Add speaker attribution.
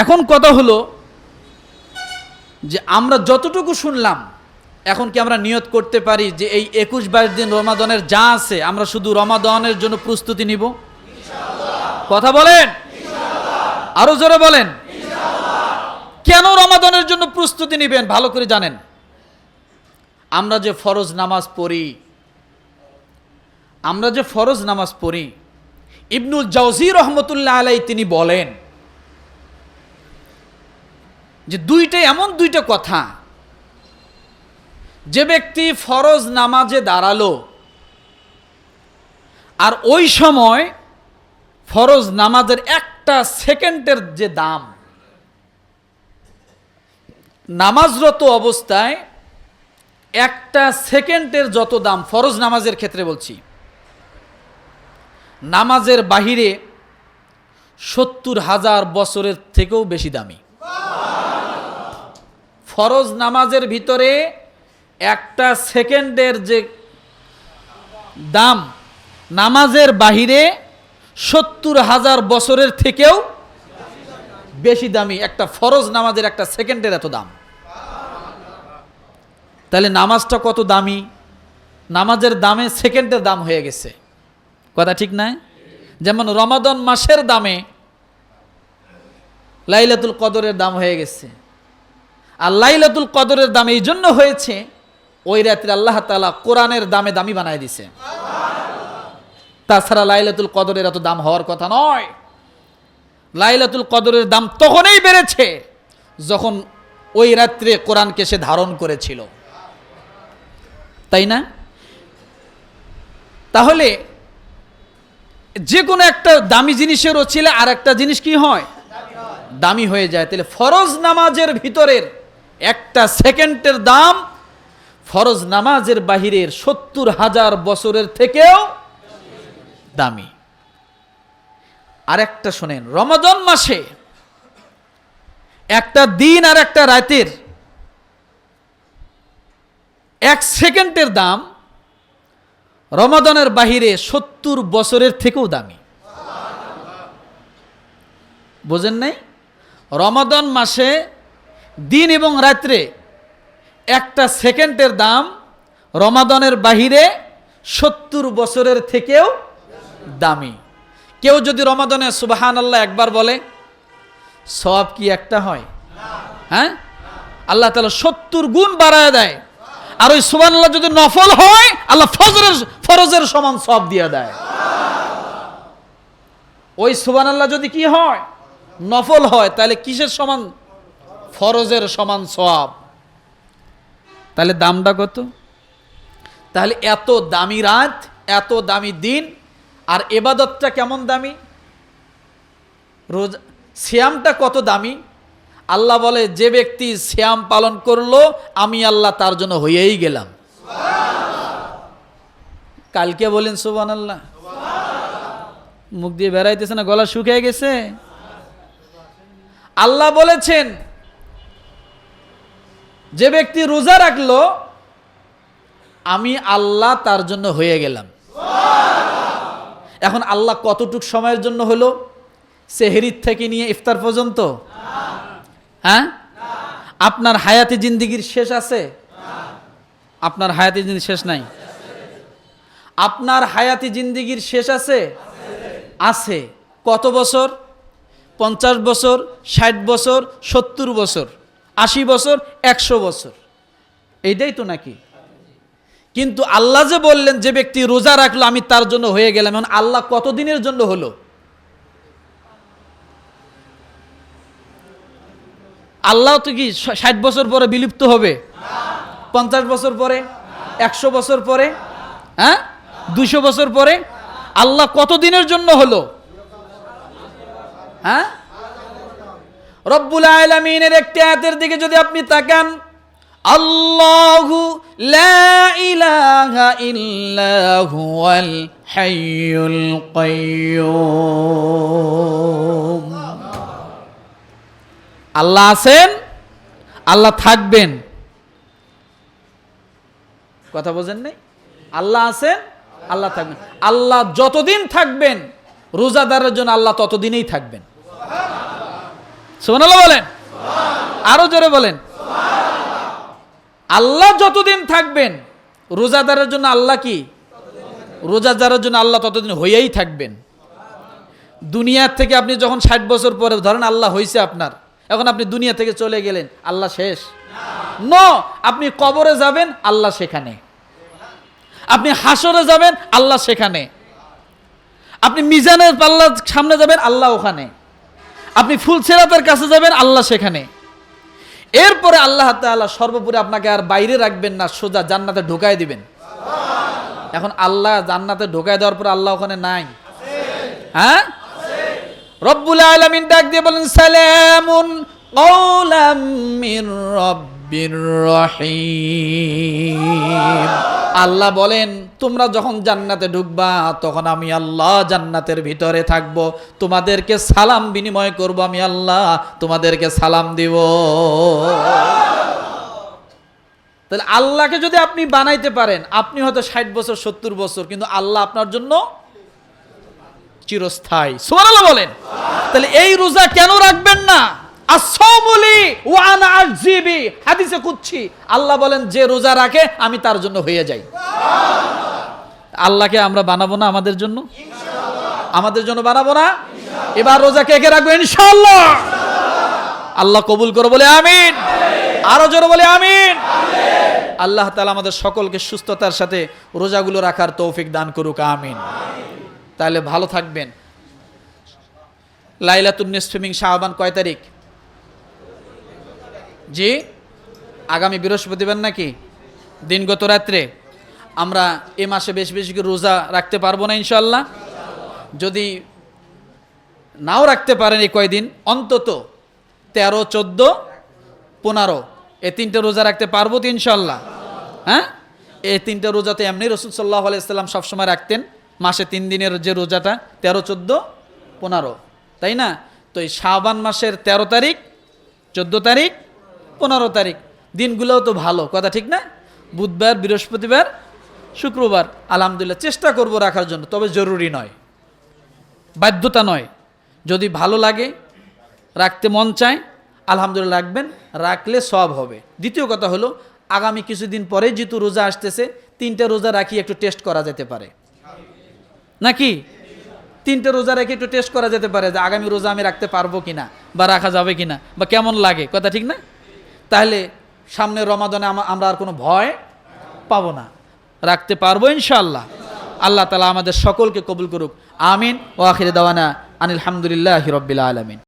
Speaker 1: এখন কথা হলো যে আমরা যতটুকু শুনলাম, এখন কি আমরা নিয়ত করতে পারি যে এই একুশ বাইশ দিন রমাদনের যা আছে, আমরা শুধু রমাদনের জন্য প্রস্তুতি নিব? কথা বলেন? আরও জোরে বলেন। কেন রমাদনের জন্য প্রস্তুতি নেবেন? ভালো করে জানেন। আমরা যে ফরজ নামাজ পড়ি, আমরা যে ফরজ নামাজ পড়ি, ইবনুল জাউজি রহমতুল্লাহ আলাই তিনি বলেন যে দুইটা এমন দুইটা কথা। যে ব্যক্তি ফরজ নামাজে দাঁড়াল, আর ওই সময় ফরজ নামাজের একটা সেকেন্ডের যে দাম, নামাজরত অবস্থায় একটা সেকেন্ডের যত দাম, ফরজ নামাজের ক্ষেত্রে বলছি, নামাজের বাহিরে সত্তর হাজার বছরের থেকেও বেশি দামি। ফরজ নামাজের ভিতরে একটা সেকেন্ডের যে দাম নামাজের বাহিরে সত্তর হাজার বছরের থেকেও বেশি দামি, একটা ফরজ নামাজের একটা সেকেন্ডের এত দাম। তাহলে নামাজটা কত দামি? নামাজের দামে সেকেন্ডের দাম হয়ে গেছে। কথা ঠিক নাই যেমন রমাদন মাসের দামে লাইলাতুল কদরের দাম হয়ে গেছে। আর লাইলাতুল কদরের দাম এই জন্য হয়েছে, ওই রাত্রে আল্লাহ তালা কোরআনের দামে দামি বানায় দিছে। তাছাড়া লাইলাতুল কদরের এত দাম হওয়ার কথা নয়। লাইলাতুল কদরের দাম তখনই বেড়েছে যখন ওই রাত্রে কোরআনকে সে ধারণ করেছিল। তাই না? তাহলে যে কোনো একটা দামি জিনিসের ছিল আর একটা জিনিস কি হয়। দামি হয়ে যায়। তাহলে ফরজ নামাজের ভিতরের একটা সেকেন্ডের দাম ফরজ নামাজের বাহিরের সত্তর হাজার বছরের থেকেও দামি। আর একটা শোনেন রমাদন মাসে একটা দিন আর একটা রাতের এক সেকেন্ডের দাম রমাদনের বাহিরে সত্তর বছরের থেকেও দামি। বোঝেন নাই? রমাদন মাসে দিন এবং রাত্রে একটা সেকেন্ডের দাম রমাদনের বাহিরে সত্তর বছরের থেকেও দামি। কেউ যদি রমাদনে সুবাহান আল্লাহ একবার বলে সব কি একটা হয়? হ্যাঁ? আল্লাহ তালা সত্তর গুণ বাড়ায় দেয়। আর ওই সুবান আল্লাহ যদি নফল হয়, আল্লাহ ফজরের, ফরজের সমান সব দিয়ে দেয়। ওই সুবান আল্লাহ যদি কি হয়? নফল হয়, তাহলে কিসের সমান ফরজের সমান সব তাহলে দামটা কত? তাহলে এত দামি রাত, এত দামি দিন, আর এবাদতটা কেমন দামি? রোজ শ্যামটা কত দামি? আল্লাহ বলে, যে ব্যক্তি শ্যাম পালন করল, আমি আল্লাহ তার জন্য হয়েই গেলাম। কালকে বলেন সুবান আল্লাহ মুখ দিয়ে বেড়াইতেছে না, গলা শুকিয়ে গেছে? আল্লাহ বলেছেন যে ব্যক্তি রোজা রাখল, আমি আল্লাহ তার জন্য হয়ে গেলাম। এখন আল্লাহ কতটুক সময়ের জন্য হলো? সেহেরির থেকে নিয়ে ইফতার পর্যন্ত? হ্যাঁ? আপনার হায়াতি জিন্দিগির শেষ আছে? আপনার হায়াতি জিন্দিগির শেষ নাই? আপনার হায়াতি জিন্দিগির শেষ আছে? আছে। কত বছর? পঞ্চাশ বছর? ষাট বছর? সত্তর বছর? আশি বছর, একশো বছর। এইটাই তো নাকি? কিন্তু আল্লাহ যে বললেন, যে ব্যক্তি রোজা রাখল, আমি তার জন্য হয়ে গেলাম। এখন আল্লাহ কতদিনের জন্য হলো? আল্লাহ তো কি ষাট বছর পরে বিলুপ্ত হবে? পঞ্চাশ বছর পরে? একশো বছর পরে? হ্যাঁ? দুশো বছর পরে? আল্লাহ কতদিনের জন্য হলো? হ্যাঁ? রব্বুল আলমিনের একটি আয়াতের দিকে যদি আপনি তাকান, আল্লাহু ইলাহা ইল্লা হুয়াল হাইয়ুল কাইয়্যুম আল্লাহ আছেন, আল্লাহ থাকবেন। কথা বোঝেন নাই? আল্লাহ আছেন, আল্লাহ থাকবেন। আল্লাহ যতদিন থাকবেন, রোজাদারের জন্য আল্লাহ ততদিনেই থাকবেন। সুবহানাল্লাহ বলেন। আরও জোরে বলেন। আল্লাহ যতদিন থাকবেন, রোজাদারের জন্য আল্লাহ কি? রোজাদারের জন্য আল্লাহ ততদিন হইয়াই থাকবেন। দুনিয়ার থেকে আপনি যখন ষাট বছর পরে, ধরেন আল্লাহ হয়েছে আপনার, এখন আপনি দুনিয়া থেকে চলে গেলেন, আল্লাহ শেষ। ন, আপনি কবরে যাবেন, আল্লাহ সেখানে। আপনি হাসরে যাবেন, আল্লাহ সেখানে। আপনি মিজানের পাল্লার সামনে যাবেন, আল্লাহ ওখানে। আপনি ফুলসেরাতের কাছে যাবেন, আল্লাহ সেখানে। এরপরে আল্লাহ তাআলা সর্বোপরি আপনাকে আর বাইরে রাখবেন না, সোজা জান্নাতে ঢোকায় দিবেন। এখন আল্লাহ জান্নাতে ঢোকায় দেওয়ার পর আল্লাহ ওখানে নাই। হ্যাঁ? রব্বুল আলামিন ডাক দিয়ে বলেন, সালামুন আল্লাহ বলেন তোমরা যখন জান্নাতে ঢুকবা, তখন আমি আল্লাহ জান্নাতের ভিতরে থাকব। তোমাদেরকে সালাম বিনিময় করব আমি আল্লাহ, তোমাদেরকে সালাম দিব। তাহলে আল্লাহকে যদি আপনি বানাইতে পারেন, আপনি হয়তো ষাট বছর, সত্তর বছর, কিন্তু আল্লাহ আপনার জন্য চিরস্থায়ী। সুবহানাল্লাহ বলেন। তাহলে এই রোজা কেন রাখবেন না? হাদিসে কুচ্ছি আল্লাহ বলেন যে রোজা রাখে আমি তার জন্য হয়ে যাই। আল্লাহকে আমরা বানাবো না আমাদের জন্য? আমাদের জন্য বানাবো না? এবার রোজা কে কে রাখব? ইনশাআল্লাহ। আল্লাহ কবুল করো বলে আমিন। আরও জোরে বলে আমিন। আল্লাহ তালা আমাদের সকলকে সুস্থতার সাথে রোজাগুলো রাখার তৌফিক দান করুক আমিন। তাহলে ভালো থাকবেন। লাইলাতুন নিসফিমিং শাহবান কয় তারিখ? জি, আগামী বৃহস্পতিবার নাকি? দিনগত রাত্রে। আমরা এ মাসে বেশ বেশি করে রোজা রাখতে পারব না ইনশাল্লাহ যদি নাও রাখতে পারেন এই কয়দিন, অন্তত তেরো, চোদ্দ, পনেরো, এ তিনটে রোজা রাখতে পারব তো ইনশাল্লাহ হ্যাঁ? এই তিনটে রোজা তো এমনি রসুল সাল্লাহ আলাইসাল্লাম সবসময় রাখতেন। মাসে তিন দিনের যে রোজাটা, তেরো, চোদ্দ, পনেরো। তাই না? তো এই শাবান মাসের তেরো তারিখ, চোদ্দ তারিখ পনেরো তারিখ। দিনগুলোও তো ভালো, কথা ঠিক না? বুধবার, বৃহস্পতিবার, শুক্রবার। আলহামদুলিল্লাহ, চেষ্টা করব রাখার জন্য, তবে জরুরি নয়। বাধ্যতা নয়। যদি ভালো লাগে, রাখতে মন চায়, আলহামদুলিল্লাহ রাখবেন, রাখলে সব হবে। দ্বিতীয় কথা হলো, আগামী কিছুদিন পরে যেহেতু রোজা আসতেছে, তিনটে রোজা রাখি একটু টেস্ট করা যেতে পারে। নাকি? তিনটে রোজা রেখে একটু টেস্ট করা যেতে পারে যে আগামী রোজা আমি রাখতে পারব কিনা বা রাখা যাবে কিনা বা কেমন লাগে, কথা ঠিক না? তাহলে সামনে রমাদনে আমরা আর কোনো ভয় পাবো না। রাখতে পারব ইনশাল্লাহ আল্লাহ তালা আমাদের সকলকে কবুল করুক। আমিন। ও আখির দাওয়ানা আনিল হিরব্বিল রব্বিল আলমিন।